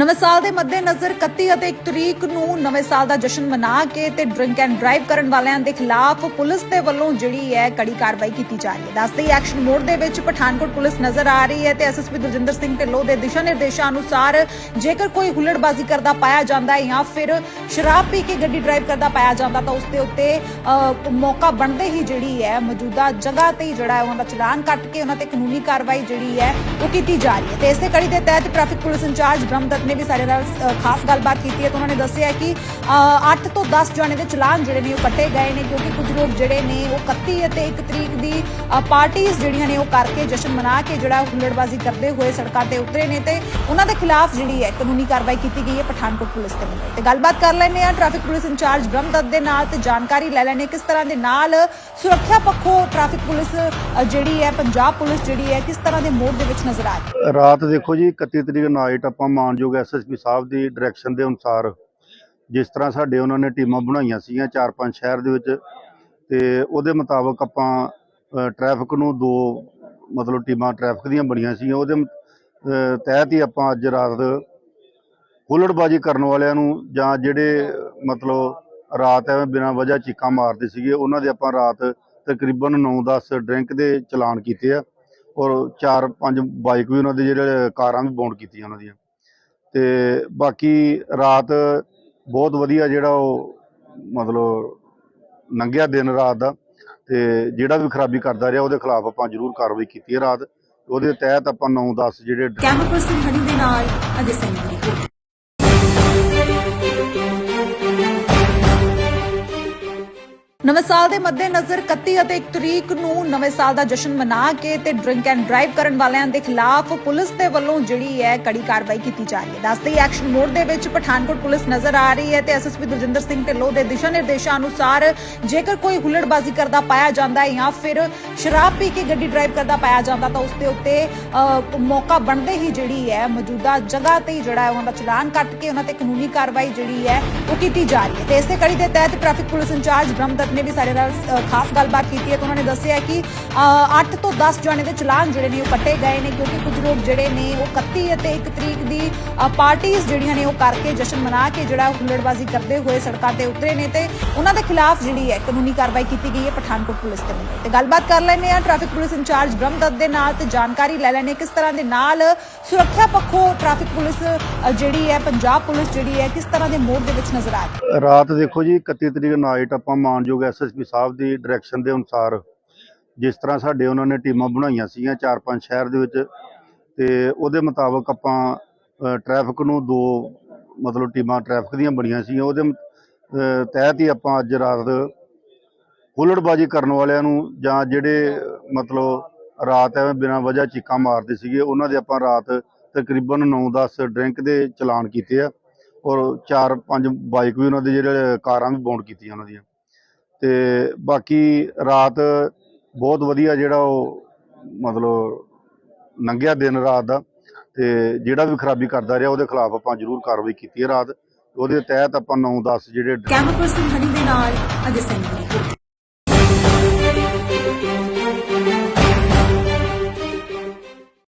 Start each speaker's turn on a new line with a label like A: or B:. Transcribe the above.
A: ਨਵੇਂ ਸਾਲ ਦੇ ਮੱਦੇਨਜ਼ਰ 31 ਅਤੇ 1 ਤਰੀਕ ਨੂੰ ਨਵੇਂ ਸਾਲ ਦਾ ਜਸ਼ਨ ਮਨਾ ਕੇ ਤੇ ਡਰਿੰਕ ਐਂਡ ਡਰਾਈਵ ਕਰਨ ਵਾਲਿਆਂ ਦੇ ਖਿਲਾਫ ਪੁਲਿਸ ਦੇ ਵੱਲੋਂ ਜਿਹੜੀ ਹੈ ਕੜੀ ਕਾਰਵਾਈ ਕੀਤੀ ਜਾ ਰਹੀ ਹੈ। ਦੱਸਦੇ ਐਕਸ਼ਨ ਮੋਡ ਦੇ ਵਿੱਚ ਪਠਾਨਕੋਟ ਪੁਲਿਸ ਨਜ਼ਰ ਆ ਰਹੀ ਹੈ ਤੇ ਐਸਐਸਪੀ ਦੁਰਜਿੰਦਰ ਸਿੰਘ ਢਿੱਲੋਂ ਦੇ ਦਿਸ਼ਾ ਨਿਰਦੇਸ਼ਾਂ ਅਨੁਸਾਰ ਜੇਕਰ ਕੋਈ ਹੁੱਲੜਬਾਜ਼ੀ ਕਰਦਾ ਪਾਇਆ ਜਾਂਦਾ ਹੈ ਜਾਂ ਫਿਰ ਸ਼ਰਾਬ ਪੀ ਕੇ ਗੱਡੀ ਡਰਾਈਵ ਕਰਦਾ ਪਾਇਆ ਜਾਂਦਾ ਤਾਂ ਉਸ ਦੇ ਉੱਤੇ ਮੌਕਾ ਬਣਦੇ ਹੀ ਜਿਹੜੀ ਹੈ, ਮੌਜੂਦਾ ਜਗ੍ਹਾ ਤੇ ਹੀ ਜਿਹੜਾ ਹੈ ਉਹਨਾਂ ਦਾ ਚਲਾਨ ਕੱਟ ਕੇ ਉਹਨਾਂ ਤੇ ਕਾਨੂੰਨੀ ਕਾਰਵਾਈ ਜਿਹੜੀ ਹੈ, ਉਹ ਕੀਤੀ ਜਾ ਰਹੀ ਹੈ। ਤੇ ਇਸੇ ਕੜੀ ਦੇ ਤਹਿਤ ਟ੍ਰੈਫਿਕ ਪੁਲਿਸ ਇੰਚਾਰਜ ਬ੍ਰਹਮਦਤ ਨੇ ਵੀ ਸਾਡੇ ਨਾਲ ਖਾਸ ਗੱਲਬਾਤ ਕੀਤੀ ਹੈ ਤਾਂ ਉਹਨਾਂ ਨੇ ਦੱਸਿਆ ਕਿ 8 ਤੋਂ 10 ਜਣੇ ਦੇ ਚਲਾਨ ਜਿਹੜੇ ਨੇ ਉਹ ਕੱਟੇ ਗਏ ਨੇ ਕਿਉਂਕਿ ਕੁਝ ਲੋਕ ਜਿਹੜੇ ਨੇ ਉਹ 31 ਅਤੇ 1 ਤਰੀਕ ਦੀ ਪਾਰਟੀਆਂ ਜਿਹੜੀਆਂ ਨੇ ਉਹ ਕਰਕੇ ਜਸ਼ਨ ਮਨਾ ਕੇ ਜਿਹੜਾ ਹੁੱਲੜਬਾਜ਼ੀ ਕਰਦੇ ਹੋਏ ਸੜਕਾਂ ਤੇ ਉਤਰੇ ਨੇ ਤੇ ਉਹਨਾਂ ਦੇ ਖਿਲਾਫ ਜਿਹੜੀ ਹੈ ਕਾਨੂੰਨੀ ਕਾਰਵਾਈ ਕੀਤੀ ਗਈ ਹੈ ਪਠਾਨਕੋਟ ਪੁਲਿਸ ਦੇ ਵੱਲੋਂ ਤੇ ਗੱਲਬਾਤ ਕਰ ਲੈਂਦੇ ਆ ਟ੍ਰੈਫਿਕ ਪੁਲਿਸ ਇੰਚਾਰਜ ਬ੍ਰਹਮਦਤ ਦੇ ਨਾਲ ਤੇ ਜਾਣਕਾਰੀ ਲੈ ਲੈਣੇ ਕਿਸ ਤਰ੍ਹਾਂ ਦੇ ਨਾਲ ਸੁਰੱਖਿਆ ਪੱਖੋਂ ਟ੍ਰੈਫਿਕ ਪੁਲਿਸ ਜਿਹੜੀ ਹੈ, ਪੰਜਾਬ ਪੁਲਿਸ ਜਿਹੜੀ ਹੈ, ਕਿਸ ਤਰ੍ਹਾਂ ਦੇ ਮੋਡ ਦੇ ਵਿੱਚ ਨਜ਼ਰ ਆ ਰਹੀ ਹੈ?
B: ਰਾਤ ਦੇਖੋ ਜੀ 31 ਤਰੀਕ ਨਾਈਟ ਆਪਾਂ ਮਾਨਯੋਗ ਐਸਐਸਪੀ ਸਾਹਿਬ ਦੀ ਡਾਇਰੈਕਸ਼ਨ ਦੇ ਅਨੁਸਾਰ ਜਿਸ ਤਰ੍ਹਾਂ ਸਾਡੇ ਉਹਨਾਂ ਨੇ ਟੀਮਾਂ ਬਣਾਈਆਂ ਸੀਗੀਆਂ ਚਾਰ ਪੰਜ ਸ਼ਹਿਰ ਦੇ ਵਿੱਚ ਤੇ ਉਹਦੇ ਮੁਤਾਬਕ ਆਪਾਂ ਟ੍ਰੈਫਿਕ ਨੂੰ ਦੋ ਮਤਲਬ ਟੀਮਾਂ ਟ੍ਰੈਫਿਕ ਦੀਆਂ ਬਣੀਆਂ ਸੀਗੀਆਂ। ਉਹਦੇ ਤਹਿਤ ਹੀ ਆਪਾਂ ਅੱਜ ਰਾਤ ਹੁੱਲੜਬਾਜ਼ੀ ਕਰਨ ਵਾਲਿਆਂ ਨੂੰ ਜਾਂ ਜਿਹੜੇ, ਮਤਲਬ ਰਾਤ ਐਵੇਂ ਬਿਨਾਂ ਵਜ੍ਹਾ ਚੀਕਾਂ ਮਾਰਦੇ ਸੀਗੇ, ਉਹਨਾਂ ਦੇ ਆਪਾਂ ਰਾਤ ਤਕਰੀਬਨ 9-10 ਡਰਿੰਕ ਦੇ ਚਲਾਨ ਕੀਤੇ ਆ ਔਰ 4-5 ਬਾਈਕ ਵੀ ਉਹਨਾਂ ਦੇ ਜਿਹੜੇ ਕਾਰਾਂ ਵੀ ਬਾਉਂਡ ਕੀਤੀਆਂ ਉਹਨਾਂ ਦੀਆਂ। ਤੇ ਬਾਕੀ ਰਾਤ ਬਹੁਤ ਵਧੀਆ ਜਿਹੜਾ ਉਹ, ਮਤਲਬ ਲੰਘਿਆ ਦਿਨ ਰਾਤ ਦਾ ਤੇ ਜਿਹੜਾ ਵੀ ਖਰਾਬੀ ਕਰਦਾ ਰਿਹਾ ਉਹਦੇ ਖਿਲਾਫ ਆਪਾਂ ਜ਼ਰੂਰ ਕਾਰਵਾਈ ਕੀਤੀ ਹੈ ਰਾਤ। ਉਹਦੇ ਤਹਿਤ ਆਪਾਂ 9-10 ਜਿਹੜੇ
A: ਕੈਮਰਾ ਪਰਸਨ ਦੇ ਨਾਲ ਅਜੇ ਸਿੰਘ ਦੀ ਨਵੇਂ ਸਾਲ ਦੇ ਮੱਦੇਨਜ਼ਰ 31 ਅਤੇ 1 ਤਰੀਕ ਨੂੰ ਨਵੇਂ ਸਾਲ ਦਾ ਜਸ਼ਨ ਮਨਾ ਕੇ ਤੇ ਡਰਿੰਕ ਐਂਡ ਡਰਾਈਵ ਕਰਨ ਵਾਲਿਆਂ ਦੇ ਖਿਲਾਫ ਪੁਲਿਸ ਦੇ ਵੱਲੋਂ ਜਿਹੜੀ ਹੈ ਕੜੀ ਕਾਰਵਾਈ ਕੀਤੀ ਜਾ ਰਹੀ ਹੈ। ਦੱਸਦੇ ਹੀ ਐਕਸ਼ਨ ਮੋਡ ਦੇ ਵਿੱਚ ਪਠਾਨਕੋਟ ਪੁਲਿਸ ਨਜ਼ਰ ਆ ਰਹੀ ਹੈ ਤੇ ਐਸਐਸਪੀ ਦੁਰਜਿੰਦਰ ਸਿੰਘ ਢਿੱਲੋਂ ਦੇ ਦਿਸ਼ਾ ਨਿਰਦੇਸ਼ਾਂ ਅਨੁਸਾਰ ਜੇਕਰ ਕੋਈ ਹੁੱਲੜਬਾਜ਼ੀ ਕਰਦਾ ਪਾਇਆ ਜਾਂਦਾ ਹੈ ਜਾਂ ਫਿਰ ਸ਼ਰਾਬ ਪੀ ਕੇ ਗੱਡੀ ਡਰਾਈਵ ਕਰਦਾ ਪਾਇਆ ਜਾਂਦਾ ਤਾਂ ਉਸ ਦੇ ਉੱਤੇ ਮੌਕਾ ਬਣਦੇ ਹੀ ਜਿਹੜੀ ਹੈ ਮੌਜੂਦਾ ਜਗ੍ਹਾ ਤੇ ਹੀ ਜਿਹੜਾ ਹੈ ਉਹਨਾਂ ਦਾ ਚਲਾਨ ਕੱਟ ਕੇ ਉਹਨਾਂ ਤੇ ਕਾਨੂੰਨੀ ਕਾਰਵਾਈ ਜਿਹੜੀ ਹੈ ਉਹ ਕੀਤੀ ਜਾ ਰਹੀ ਹੈ। ਤੇ ਇਸੇ ਕੜੀ ਦੇ ਤਹਿਤ ਟ੍ਰੈਫਿਕ ਪੁਲਿਸ ਇੰਚਾਰਜ ਬ੍ਰਹਮਦਤ ਨੇ ਵੀ ਸਾਡੇ ਨਾਲ ਖਾਸ ਗੱਲਬਾਤ ਕੀਤੀ ਹੈ ਤਾਂ ਉਹਨਾਂ ਨੇ ਦੱਸਿਆ ਕਿ 8 ਤੋਂ 10 ਜਾਣੇ ਦੇ ਚਲਾਨ ਜਿਹੜੇ ਨੇ ਉਹ ਕੱਟੇ ਗਏ ਨੇ ਕਿਉਂਕਿ ਕੁਝ ਲੋਕ ਜਿਹੜੇ ਨੇ ਉਹ 31 ਅਤੇ 1 ਤਰੀਕ ਦੀ ਪਾਰਟੀਆਂ ਜਿਹੜੀਆਂ ਨੇ ਉਹ ਕਰਕੇ ਜਸ਼ਨ ਮਨਾ ਕੇ ਜਿਹੜਾ ਹੁੱਲੜਬਾਜ਼ੀ ਕਰਦੇ ਹੋਏ ਸੜਕਾਂ ਤੇ ਉਤਰੇ ਨੇ ਤੇ ਉਹਨਾਂ ਦੇ ਖਿਲਾਫ ਜਿਹੜੀ ਹੈ ਕਾਨੂੰਨੀ ਕਾਰਵਾਈ ਕੀਤੀ ਗਈ ਹੈ ਪਠਾਨਕੋਟ ਪੁਲਿਸ ਦੇ ਵੱਲੋਂ ਤੇ। ਗੱਲਬਾਤ ਕਰ ਲੈਂਦੇ ਆ ਟ੍ਰੈਫਿਕ ਪੁਲਿਸ ਇੰਚਾਰਜ ਬ੍ਰਹਮਦਤ ਦੇ ਨਾਲ ਤੇ ਜਾਣਕਾਰੀ ਲੈ ਲੈਣੇ ਕਿਸ ਤਰ੍ਹਾਂ ਦੇ ਨਾਲ ਸੁਰੱਖਿਆ ਪੱਖੋਂ ਟ੍ਰੈਫਿਕ ਪੁਲਿਸ ਜਿਹੜੀ ਹੈ ਪੰਜਾਬ ਪੁਲਿਸ ਜਿਹੜੀ ਹੈ ਕਿਸ ਤਰ੍ਹਾਂ ਦੇ ਮੋੜ ਦੇ ਵਿੱਚ ਨਜ਼ਰ ਆ ਰਹੀ ਹੈ?
B: ਰਾਤ ਦੇਖੋ ਜੀ 31 ਤਰੀਕ ਨਾਈਟ ਆਪਾਂ ਮਾਨਯੋਗ ਐਸਐਸਪੀ ਸਾਹਿਬ ਦੀ ਡਾਇਰੈਕਸ਼ਨ ਦੇ ਅਨੁਸਾਰ ਜਿਸ ਤਰ੍ਹਾਂ ਸਾਡੇ ਉਹਨਾਂ ਨੇ ਟੀਮਾਂ ਬਣਾਈਆਂ ਸੀਗੀਆਂ ਚਾਰ ਪੰਜ ਸ਼ਹਿਰ ਦੇ ਵਿੱਚ, ਤੇ ਉਹਦੇ ਮੁਤਾਬਕ ਆਪਾਂ ਟ੍ਰੈਫਿਕ ਨੂੰ ਦੋ ਮਤਲਬ ਟੀਮਾਂ ਟ੍ਰੈਫਿਕ ਦੀਆਂ ਬਣੀਆਂ ਸੀਗੀਆਂ, ਉਹਦੇ ਤਹਿਤ ਹੀ ਆਪਾਂ ਅੱਜ ਰਾਤ ਹੁੱਲੜਬਾਜ਼ੀ ਕਰਨ ਵਾਲਿਆਂ ਨੂੰ ਜਾਂ ਜਿਹੜੇ, ਮਤਲਬ ਰਾਤ ਐਵੇਂ ਬਿਨਾਂ ਵਜ੍ਹਾ ਚੀਕਾਂ ਮਾਰਦੇ ਸੀਗੇ, ਉਹਨਾਂ ਦੇ ਆਪਾਂ ਰਾਤ ਤਕਰੀਬਨ 9-10 ਡਰਿੰਕ ਦੇ ਚਲਾਨ ਕੀਤੇ ਆ ਔਰ 4-5 ਬਾਈਕ ਵੀ ਉਹਨਾਂ ਦੇ ਜਿਹੜੇ ਕਾਰਾਂ ਵੀ ਬਾਉਂਡ ਕੀਤੀਆਂ ਉਹਨਾਂ ਦੀਆਂ। ਤੇ ਬਾਕੀ ਰਾਤ ਬਹੁਤ ਵਧੀਆ ਜਿਹੜਾ ਉਹ ਮਤਲਬ ਲੰਘਿਆ ਦਿਨ ਰਾਤ ਦਾ ਤੇ ਜਿਹੜਾ ਵੀ ਖਰਾਬੀ ਕਰਦਾ ਰਿਹਾ ਉਹਦੇ ਖਿਲਾਫ ਆਪਾਂ ਜ਼ਰੂਰ ਕਾਰਵਾਈ ਕੀਤੀ ਹੈ ਰਾਤ। ਉਹਦੇ ਤਹਿਤ ਆਪਾਂ 9-10 ਜਿਹੜੇ
A: ਕੈਮਰਾ ਪਰਸਨ ਹਣੀ ਦੇ ਨਾਲ ਅਜੇ ਸਿੰਘ